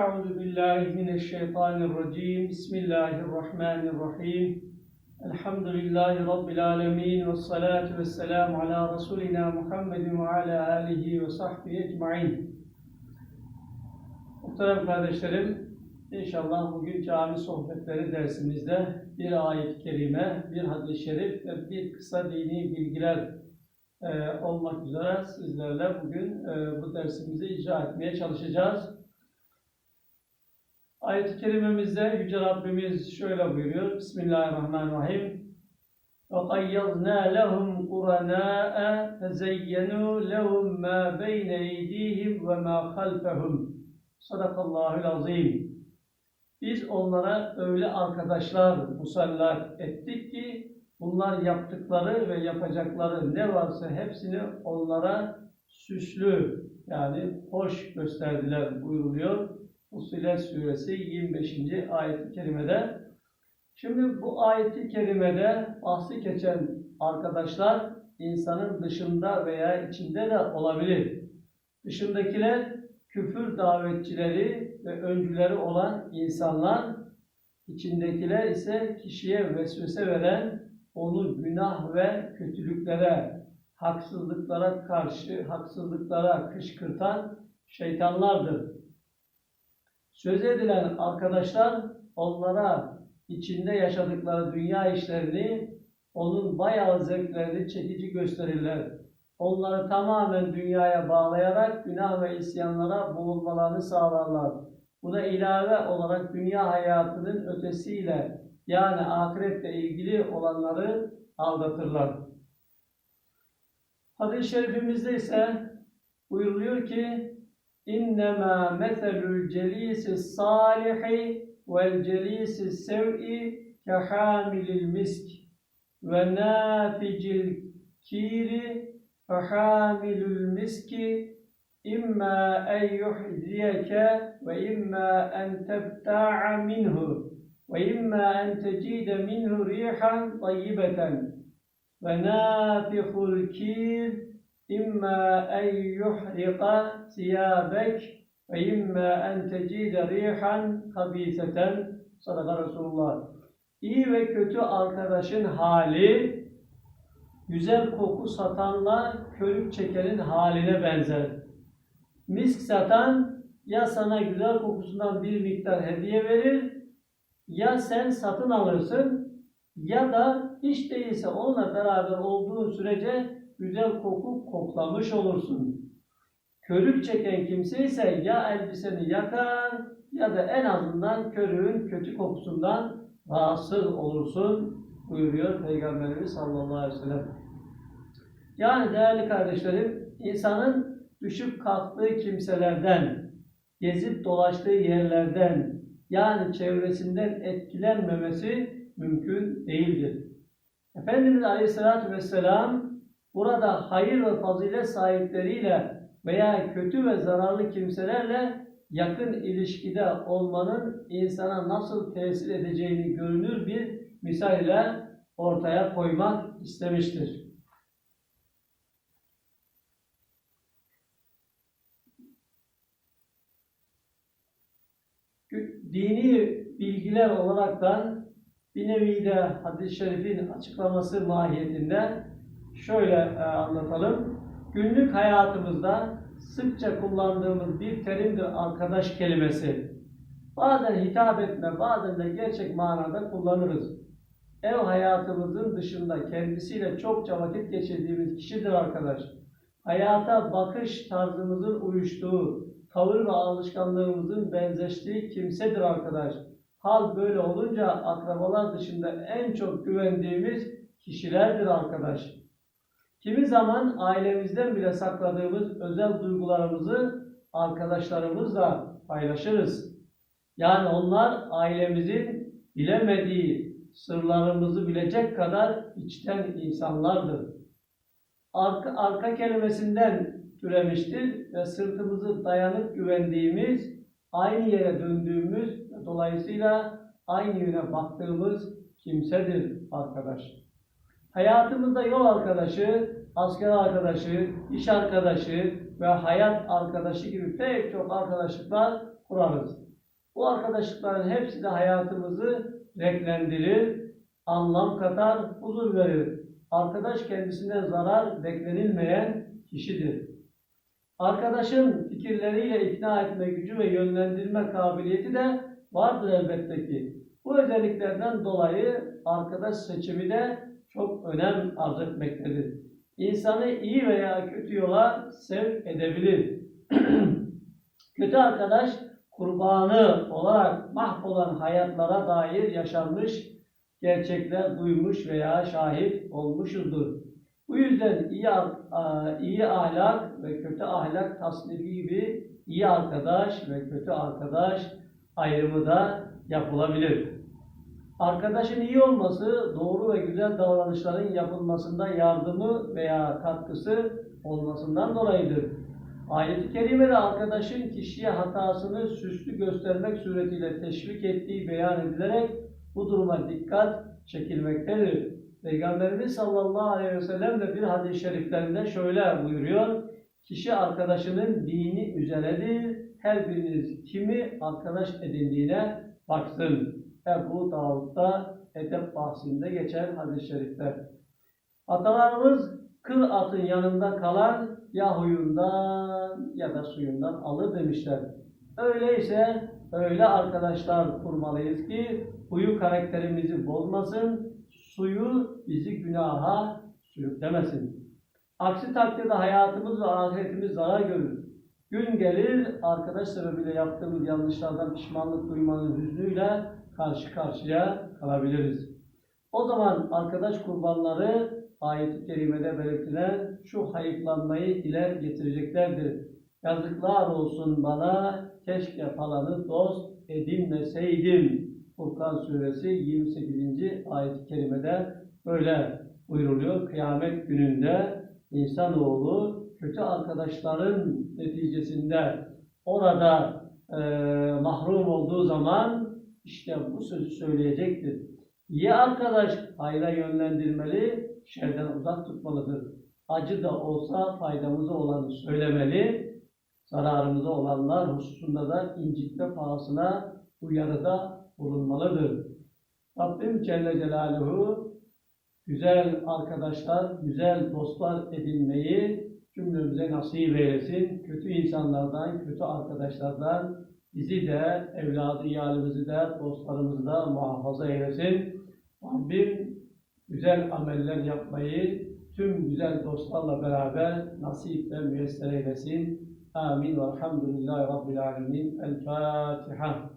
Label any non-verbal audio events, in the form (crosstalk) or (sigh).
Euzu billahi mineşşeytanirracim. Bismillahirrahmanirrahim. Elhamdülillahi rabbil alamin ve salatu vesselam ala resulina Muhammedin ve ala alihi ve sahbihi ecmaîn. Muhterem kardeşlerim, inşallah bugün cami sohbetleri dersimizde bir ayet-i kerime, bir hadis-i şerif ve bir kısa dini bilgiler e, olmak üzere sizlerle bugün e, bu dersimizi icra etmeye çalışacağız. Ayet-i kerimemizde Yüce Rabbimiz şöyle buyuruyor. Bismillahirrahmanirrahim. وَقَيَّضْنَا لَهُمْ قُرَنَاءَ فَزَيَّنُوا لَهُمْ مَا بَيْنَ اَيْدِيهِمْ وَمَا خَلْفَهُمْ Sadakallahül azim. Biz onlara öyle arkadaşlar musallat ettik ki bunlar yaptıkları ve yapacakları ne varsa hepsini onlara süslü yani hoş gösterdiler buyuruluyor. Fussilet suresi 25. ayet-i kerimede. Şimdi bu ayet-i kerimede bahsi geçen arkadaşlar insanın dışında veya içinde de olabilir. Dışındakiler küfür davetçileri ve öncüleri olan insanlar, içindekiler ise kişiye vesvese veren, onu günah ve kötülüklere, haksızlıklara karşı, haksızlıklara kışkırtan şeytanlardır. Söz edilen arkadaşlar onlara içinde yaşadıkları dünya işlerini, onun bayağı zevklerini çekici gösterirler onları tamamen dünyaya bağlayarak günah ve isyanlara boğulmalarını sağlarlar. Buna ilave olarak dünya hayatının ötesiyle yani ahiretle ilgili olanları aldatırlar. Hadis-i şerifimizde ise buyuruluyor ki إنما مثل الجليس الصالح والجليس السوء كحامل المسك ونافج الكير فحامل المسك إما أن يحذيك وإما أن تبتاع منه وإما أن تجيد منه ريحا طيبة. ونافخ الكير İmma en yuhriqa siyabek ve imma en tecide rihan habiseten sadaka Resulullah. İyi ve kötü arkadaşın hali güzel koku satanla körük çekenin haline benzer. Misk satan ya sana güzel kokusundan bir miktar hediye verir ya sen satın alırsın ya da hiç değilse onunla beraber olduğun sürece güzel koku koklamış olursun. Körük çeken kimse ise ya elbiseni yakar ya da en azından körüğün kötü kokusundan rahatsız olursun buyuruyor Peygamberimiz sallallahu aleyhi ve sellem. Yani değerli kardeşlerim, insanın düşüp kalktığı kimselerden, gezip dolaştığı yerlerden, yani çevresinden etkilenmemesi mümkün değildir. Efendimiz Aleyhisselatü Vesselam burada hayır ve fazilet sahipleriyle veya kötü ve zararlı kimselerle yakın ilişkide olmanın insana nasıl tesir edeceğini görünür bir misal ile ortaya koymak istemiştir. dini bilgiler olaraktan bir nevi de hadis-i şerifin açıklaması mahiyetinde şöyle e, anlatalım. Günlük hayatımızda sıkça kullandığımız bir terimdir arkadaş kelimesi. Bazen hitap etme, bazen de gerçek manada kullanırız. Ev hayatımızın dışında kendisiyle çokça vakit geçirdiğimiz kişidir arkadaş. Hayata bakış tarzımızın uyuştuğu, tavır ve alışkanlığımızın benzeştiği kimsedir arkadaş. Hal böyle olunca akrabalar dışında en çok güvendiğimiz kişilerdir arkadaş. Kimi zaman ailemizden bile sakladığımız özel duygularımızı arkadaşlarımızla paylaşırız. Yani onlar ailemizin bilemediği sırlarımızı bilecek kadar içten insanlardır. Arka, arka kelimesinden türemiştir ve sırtımızı dayanıp güvendiğimiz, aynı yere döndüğümüz, dolayısıyla aynı yöne baktığımız kimsedir arkadaş. Hayatımızda yol arkadaşı, asker arkadaşı, iş arkadaşı ve hayat arkadaşı gibi pek çok arkadaşlıklar kurarız. Bu arkadaşlıkların hepsi de hayatımızı renklendirir, anlam katar, huzur verir. Arkadaş kendisinden zarar beklenilmeyen kişidir. Arkadaşın fikirleriyle ikna etme gücü ve yönlendirme kabiliyeti de vardır elbette ki. Bu özelliklerden dolayı arkadaş seçimi de çok önem arz etmektedir. İnsanı iyi veya kötü yola sevk edebilir. (clears throat) kötü arkadaş kurbanı olarak mahvolan hayatlara dair yaşanmış gerçekler duymuş veya şahit olmuşuzdur. Bu yüzden iyi, iyi ahlak ve kötü ahlak tasnifi gibi iyi arkadaş ve kötü arkadaş ayrımı da yapılabilir. Arkadaşın iyi olması doğru ve güzel davranışların yapılmasında yardımı veya katkısı olmasından dolayıdır. Ayet-i Kerime'de arkadaşın kişiye hatasını süslü göstermek suretiyle teşvik ettiği beyan edilerek bu duruma dikkat çekilmektedir. Peygamberimiz sallallahu aleyhi ve sellem de bir hadis-i şeriflerinde şöyle buyuruyor. Kişi arkadaşının dini üzeredir. Her biriniz kimi arkadaş edindiğine baksın. Ebu Davud'da edep bahsinde geçen hadis-i şerifler. Atalarımız kıl atın yanında kalan ya huyundan ya da suyundan alır demişler. Öyleyse öyle arkadaşlar kurmalıyız ki huyu karakterimizi bozmasın, suyu bizi günaha sürüklemesin. Aksi takdirde hayatımız ve ahiretimiz zarar görür. Gün gelir arkadaş sebebiyle yaptığımız yanlışlardan pişmanlık duymanın hüznüyle karşı karşıya kalabiliriz. O zaman arkadaş kurbanları ayet-i kerimede belirtilen şu hayıflanmayı dile getireceklerdir. Yazıklar olsun bana, keşke falanı dost edinmeseydim. Furkan suresi 28. ayet-i kerimede böyle buyruluyor. Kıyamet gününde insanoğlu kötü arkadaşların neticesinde orada e, mahrum olduğu zaman işte bu sözü söyleyecektir. İyi arkadaş hayra yönlendirmeli, şerden uzak tutmalıdır. Acı da olsa faydamıza olanı söylemeli, zararımıza olanlar hususunda da incitme pahasına uyarıda bulunmalıdır. Rabbim Celle Celaluhu güzel arkadaşlar, güzel dostlar edinmeyi cümlemize nasip eylesin. Kötü insanlardan, kötü arkadaşlardan bizi de, evladı iyalimizi de, dostlarımızı da muhafaza eylesin. Rabbim güzel ameller yapmayı tüm güzel dostlarla beraber nasip ve müyesser eylesin. Amin ve elhamdülillahi Rabbil alemin. El Fatiha.